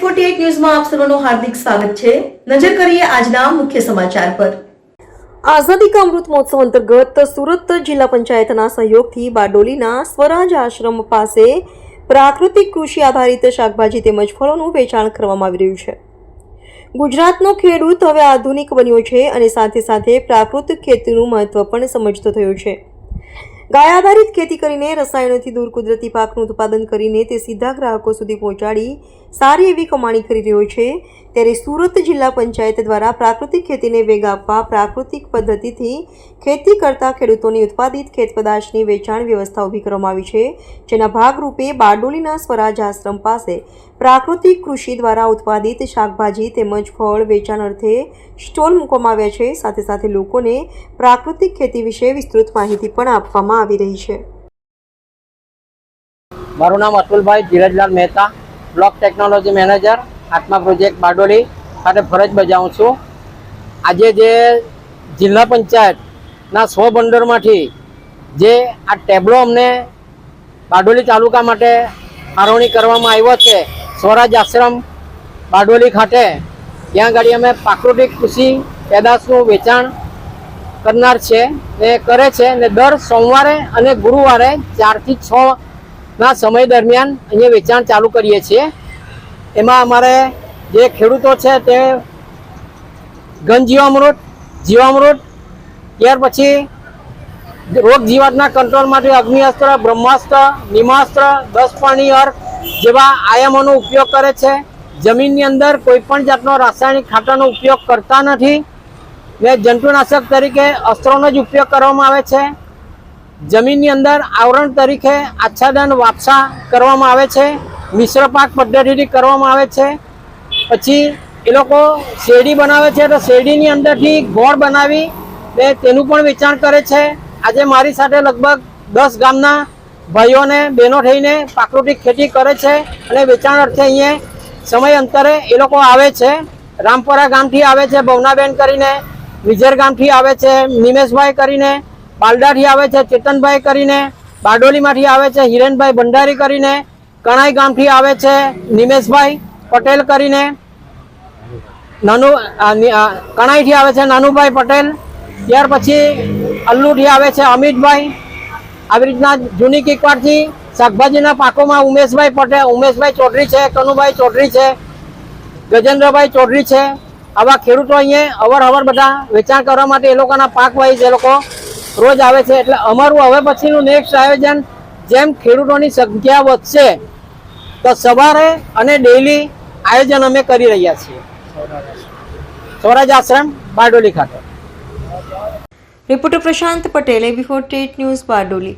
Forty ન્યૂઝમાં આપ સર્વનું હાર્દિક સ્વાગત છે. નજર કરીએ આજના મુખ્ય સમાચાર પર. આઝાદી કા અમૃત મહોત્સવ અંતર્ગત સુરત જિલ્લા પંચાયતના સહયોગથી બારડોલીના સ્વરાજ આશ્રમ પાસે પ્રાકૃતિક કૃષિ આધારિત શાકભાજી તેમજ ફળોનું વેચાણ કરવામાં આવી રહ્યું છે. ગુજરાતનો ખેડૂત હવે આધુનિક બન્યો છે અને સાથે સાથે પ્રાકૃતિક ખેતીનું મહત્વ પણ સમજતો થયો છે. ગાય આધારિત ખેતી કરીને રસાયણોથી દૂર કુદરતી પાકનું ઉત્પાદન કરીને તે સીધા ગ્રાહકો સુધી પહોંચાડી સારી એવી કમાણી કરી રહ્યો છે. ત્યારે સુરત જિલ્લા પંચાયત દ્વારા પ્રાકૃતિક ખેતીને વેગ આપવા પ્રાકૃતિક પદ્ધતિથી ખેતી કરતા ખેડૂતોની ઉત્પાદિત ખેત પદાર્થની વેચાણ વ્યવસ્થા ઊભી કરવામાં આવી છે, જેના ભાગરૂપે બારડોલીના સ્વરાજ આશ્રમ પાસે પ્રાકૃતિક કૃષિ દ્વારા ઉત્પાદિત શાકભાજી તેમજ ફળ વેચાણ અર્થે સ્ટોલ મૂકવામાં આવ્યા છે. સાથે સાથે લોકોને પ્રાકૃતિક ખેતી વિશે વિસ્તૃત માહિતી પણ આપવામાં આવી રહી છે. મારું નામ Atulbhai Dhirajlal Mehta, block technology manager, Atma project Bardoli ખાતે ફરજ બજાવું છું. આજે જે જિલ્લા પંચાયતના સો બંદરમાંથી જે આ ટેબલો અમને બારડોલી તાલુકા માટે ફાળવણી કરવામાં આવ્યો છે, સ્વરાજ આશ્રમ બારડોલી ખાતે, ત્યાં આગળ અમે પ્રાકૃતિક કૃષિ પેદાશનું વેચાણ કરનાર છે. ને કરે છે ને દર સોમવારે અને ગુરુવારે ચારથી છ ના સમય દરમિયાન અહીંયા વેચાણ ચાલુ કરીએ છીએ. એમાં અમારે જે ખેડૂતો છે તે ઘન જીવામૃત જીવામૃત, ત્યાર પછી રોગ જીવાતના કંટ્રોલ માટે અગ્નિઅસ્ત્ર, બ્રહ્માસ્ત્ર, નિમાસ્ત્ર દસ પાણી અર્ક જેવા આયામોનો ઉપયોગ કરે છે. જમીનની અંદર કોઈ પણ જાતનો રાસાયણિક ખાતરનો ઉપયોગ કરતા નથી. ને જંતુનાશક તરીકે અસ્ત્રોનો જ ઉપયોગ કરવામાં આવે છે. જમીનની અંદર આવરણ તરીકે આચ્છાદન વાપસા કરવામાં આવે છે. મિશ્ર પાક પદ્ધતિથી કરવામાં આવે છે. પછી એ લોકો શેરડી બનાવે છે તો શેરડીની અંદરથી ગોળ બનાવી ને તેનું પણ વેચાણ કરે છે. આજે મારી સાથે લગભગ દસ ગામના ભાઈઓને બહેનો થઈને પ્રાકૃતિક ખેતી કરે છે અને વેચાણ અર્થે અહીંયા સમય અંતરે એ લોકો આવે છે. રામપરા ગામથી આવે છે, ભવનાબેન કરીને. વિજર ગામથી આવે છે, નિમેશભાઈ કરીને, પાલડાથી આવે છે, ચેતનભાઈ કરીને, બારડોલીમાંથી આવે છે, હિરેનભાઈ ભંડારી કરીને, કણાઈ ગામથી આવે છે, નિમેશભાઈ પટેલ કરીને, નાનું કણાઈથી આવે છે, નાનુભાઈ પટેલ, ત્યાર પછી અલ્લુથી આવે છે, અમિતભાઈ, આવી રીતના જૂની કિકવાડથી શાકભાજીના પાકોમાં ઉમેશભાઈ પટેલ, ઉમેશભાઈ ચૌધરી છે, કનુભાઈ ચૌધરી છે, ગજેન્દ્રભાઈ ચૌધરી છે આવા ખેડૂતો અહીંયા અવર હવર બધા વેચાણ કરવા માટે એ લોકોના પાક વાઇઝ એ લોકો રોજ આવે છે. એટલે અમારું હવે પછીનું નેક્સ્ટ આયોજન, જેમ ખેડૂતોની સંખ્યા વધશે, તો સવારે અને ડેઈલી આયોજન અમે કરી રહ્યા છીએ. સ્વરાજ આશ્રમ, બારડોલી ખાતે. Reporter Prashant Patel AB forty news Bardoli.